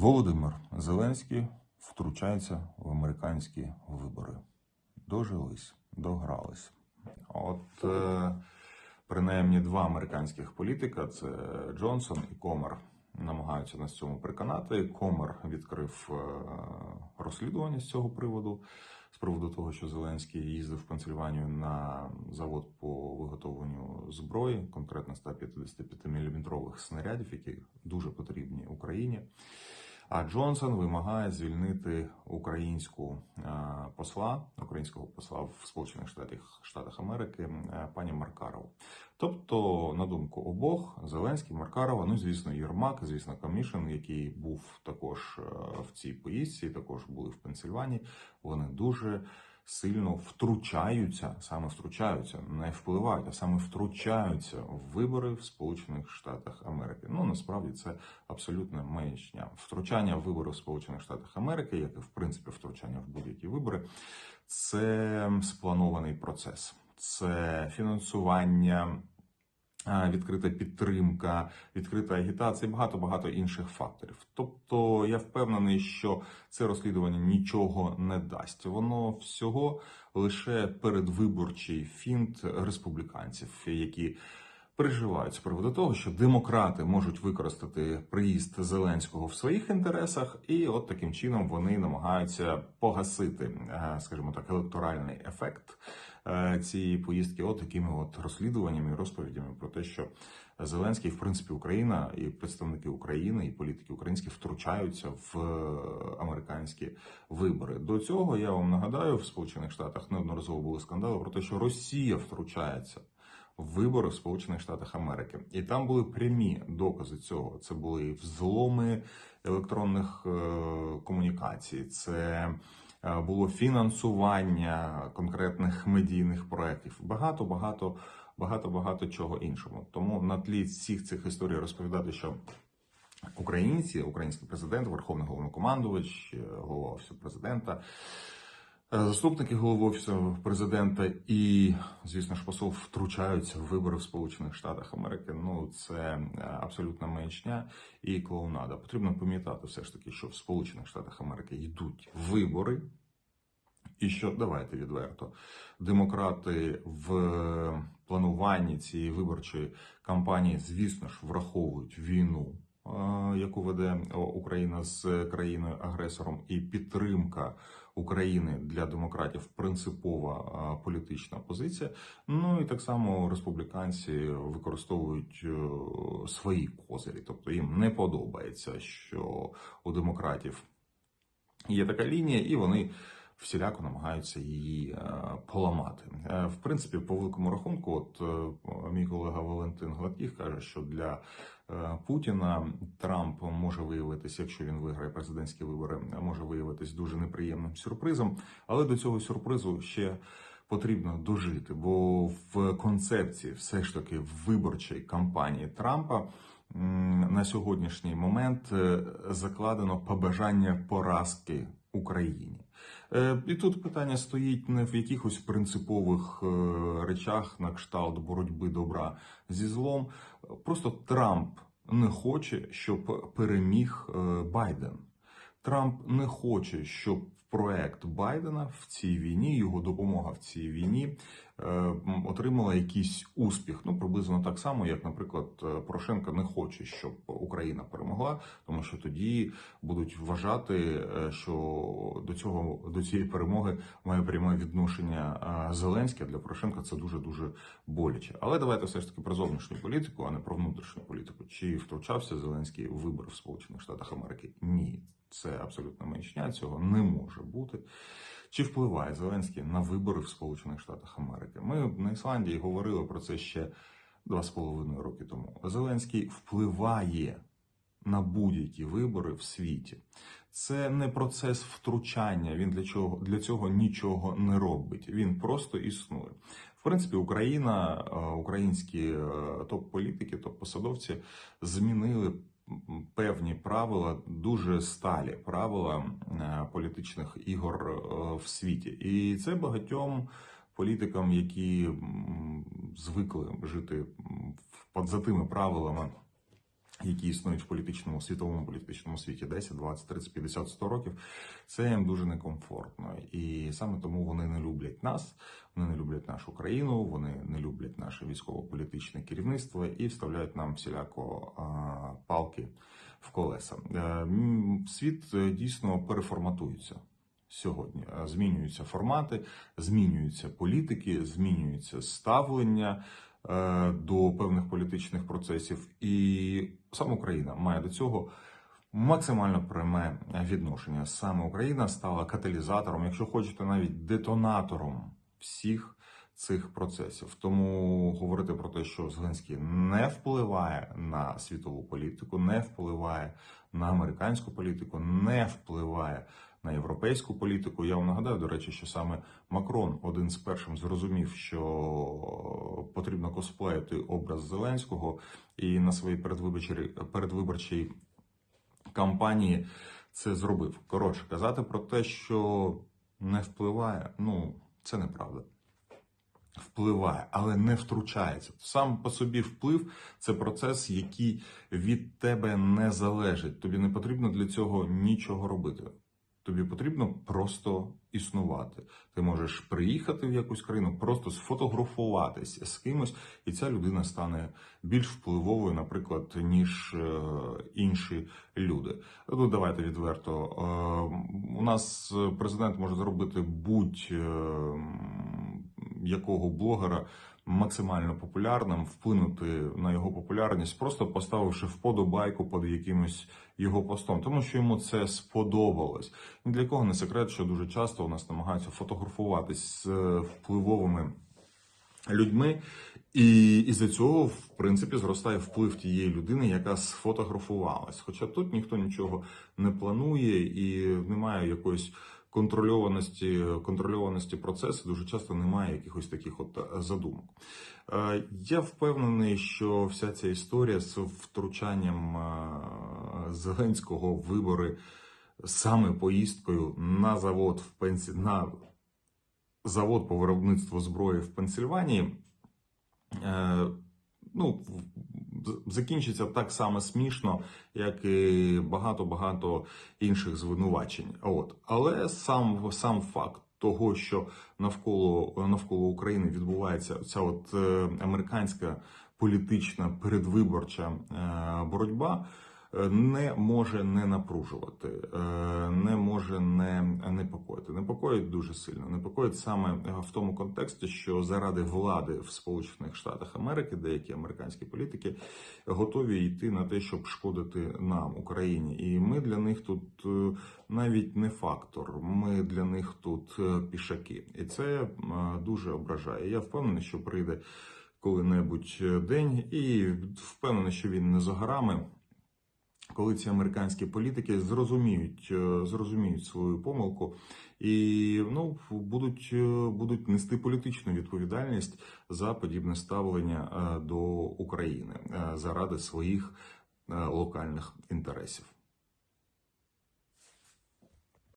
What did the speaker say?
Володимир Зеленський втручається в американські вибори. Дожились, догрались. От е, принаймні два американських політика це Джонсон і Комер. Намагаються нас цьому переконати. Комер відкрив е, розслідування з цього приводу, з приводу того, що Зеленський їздив в Пенсильванію на завод по виготовленню зброї, конкретно 155 мм снарядів, які дуже потрібні Україні. А Джонсон вимагає звільнити українську е, посла, українського посла в Сполучених Штатах Штатах Америки, е, пані Маркарову. Тобто, на думку обох, Зеленський, Маркарова, ну звісно, Єрмак, звісно, Комішин, який був також е, в цій поїздці, також були в Пенсильванії. Вони дуже сильно втручаються, саме втручаються, не впливають, а саме втручаються в вибори в Сполучених Штатах Америки. Ну насправді це абсолютне маячня. Втручання в вибори в Сполучених Штатах Америки, як і в принципі втручання в будь-які вибори, це спланований процес, це фінансування. Відкрита підтримка, відкрита агітація, багато багато інших факторів. Тобто я впевнений, що це розслідування нічого не дасть. Воно всього лише передвиборчий фінт республіканців, які переживають з приводу того, що демократи можуть використати приїзд Зеленського в своїх інтересах, і от таким чином вони намагаються погасити, е, скажімо так, електоральний ефект е, цієї поїздки, от такими от розслідуваннями і розповідями про те, що Зеленський, в принципі, Україна і представники України і політики українські втручаються в американські вибори. До цього я вам нагадаю, в Сполучених Штатах неодноразово були скандали про те, що Росія втручається вибори в Сполучених Штатах Америки, і там були прямі докази цього. Це були взломи електронних е, комунікацій. Це е, було фінансування конкретних медійних проєктів. Багато, багато, багато, багато чого іншого. Тому на тлі всіх цих історій розповідати, що українці, український президент, верховний головнокомандувач, е, голова офісу президента. Е, Заступники голови офісу президента і, звісно ж, посол втручаються в вибори в Сполучених Штатах Америки. Ну це е, абсолютна маячня і клоунада. Потрібно пам'ятати все ж таки, що в Сполучених Штатах Америки йдуть вибори, і що давайте відверто, демократи в плануванні цієї виборчої кампанії, звісно ж, враховують війну, е, яку веде Україна з країною агресором, і підтримка України для демократів принципова політична позиція. Ну і так само республіканці використовують свої козирі, тобто їм не подобається, що у демократів є така лінія, і вони всіляко намагаються її е, поламати. Е, В принципі, по великому рахунку, от е, мій колега Валентин Гладких каже, що для Путіна Трамп може виявитися, якщо він виграє президентські вибори, може виявитись дуже неприємним сюрпризом. Але до цього сюрпризу ще потрібно дожити, бо в концепції, все ж таки, виборчої кампанії Трампа. На сьогоднішній момент закладено побажання поразки Україні. Е, І тут питання стоїть не в якихось принципових е, речах на кшталт боротьби добра зі злом. Просто Трамп не хоче, щоб переміг е, Байден. Трамп не хоче, щоб проект Байдена в цій війні, його допомога в цій війні е, отримала якийсь успіх. Ну приблизно так само, як, наприклад, е, Порошенко не хоче, щоб Україна перемогла, тому що тоді будуть вважати, е, що до цього до цієї перемоги має пряме відношення е, Зеленський. а Для Порошенка це дуже дуже боляче. Але давайте все ж таки про зовнішню політику, а не про внутрішню політику. Чи втручався Зеленський у вибори в Сполучених Штатах Америки? Ні. Це абсолютно маячня, цього не може бути. Чи впливає Зеленський на вибори в Сполучених Штатах Америки? Ми на Ісландії говорили про це ще два з половиною роки тому. Зеленський впливає на будь-які вибори в світі. Це не процес втручання. Він для чого для цього нічого не робить. Він просто існує. В принципі, Україна, е, українські е, топ-політики, топ-посадовці змінили певні правила, дуже сталі правила е, політичних ігор е, в світі, і це багатьом політикам, які звикли жити за тими правилами які існують в політичному світовому політичному світі 10, 20, 30, 50, 100 років, це їм дуже некомфортно. І саме тому вони не люблять нас, вони не люблять нашу країну, вони не люблять наше військово-політичне керівництво і вставляють нам всіляко а, палки в колеса. Е, Світ е, дійсно переформатується. Сьогодні змінюються формати, змінюються політики, змінюється ставлення до певних політичних процесів, і саме Україна має до цього максимально пряме відношення. Саме Україна стала каталізатором, якщо хочете, навіть детонатором всіх цих процесів. Тому говорити про те, що Зеленський не впливає на світову політику, не впливає на американську політику, не впливає на європейську політику. Я вам нагадаю, до речі, що саме Макрон один з першим зрозумів, що потрібно косплеїти образ Зеленського і на своїй передвиборчій кампанії це зробив. Коротше, казати про те, що не впливає, ну це неправда. Впливає, але не втручається. Сам по собі вплив це процес, який від тебе не залежить. Тобі не потрібно для цього нічого робити. Тобі потрібно просто існувати. Ти можеш приїхати в якусь країну, просто сфотографуватися з кимось, і ця людина стане більш впливовою, наприклад, ніж е, інші люди. Ну давайте відверто. Е, у нас президент може зробити будь-якого блогера максимально популярним, вплинути на його популярність, просто поставивши вподобайку під якимось його постом, тому що йому це сподобалось. Ні для кого не секрет, що дуже часто у нас намагаються фотографуватись з е, впливовими людьми, і із-за цього, в принципі, зростає вплив тієї людини, яка сфотографувалась. Хоча тут ніхто нічого не планує і немає якоїсь контрольованості, контрольованості процесу, дуже часто немає якихось таких от е, задумок. Е, Я впевнений, що вся ця історія з втручанням е, Зеленського в вибори саме поїздкою на завод в Пенсі... на завод по виробництву зброї в Пенсильванії. е, Ну, закінчиться так само смішно, як і багато-багато інших звинувачень. От. Але сам, сам факт того, що навколо, навколо України відбувається ця от е, американська політична передвиборча е, боротьба, не може не напружувати, е, не може не непокоїти. Непокоїть дуже сильно. Непокоїть саме в тому контексті, що заради влади в Сполучених Штатах Америки деякі американські політики готові йти на те, щоб шкодити нам, Україні. І ми для них тут е, навіть не фактор. Ми для них тут е, пішаки, і це е, дуже ображає. Я впевнений, що прийде коли-небудь е, день, і впевнений, що він не за горами. Коли ці американські політики зрозуміють, е, зрозуміють свою помилку і ну будуть, е, будуть нести політичну відповідальність за подібне ставлення е, до України заради своїх локальних інтересів.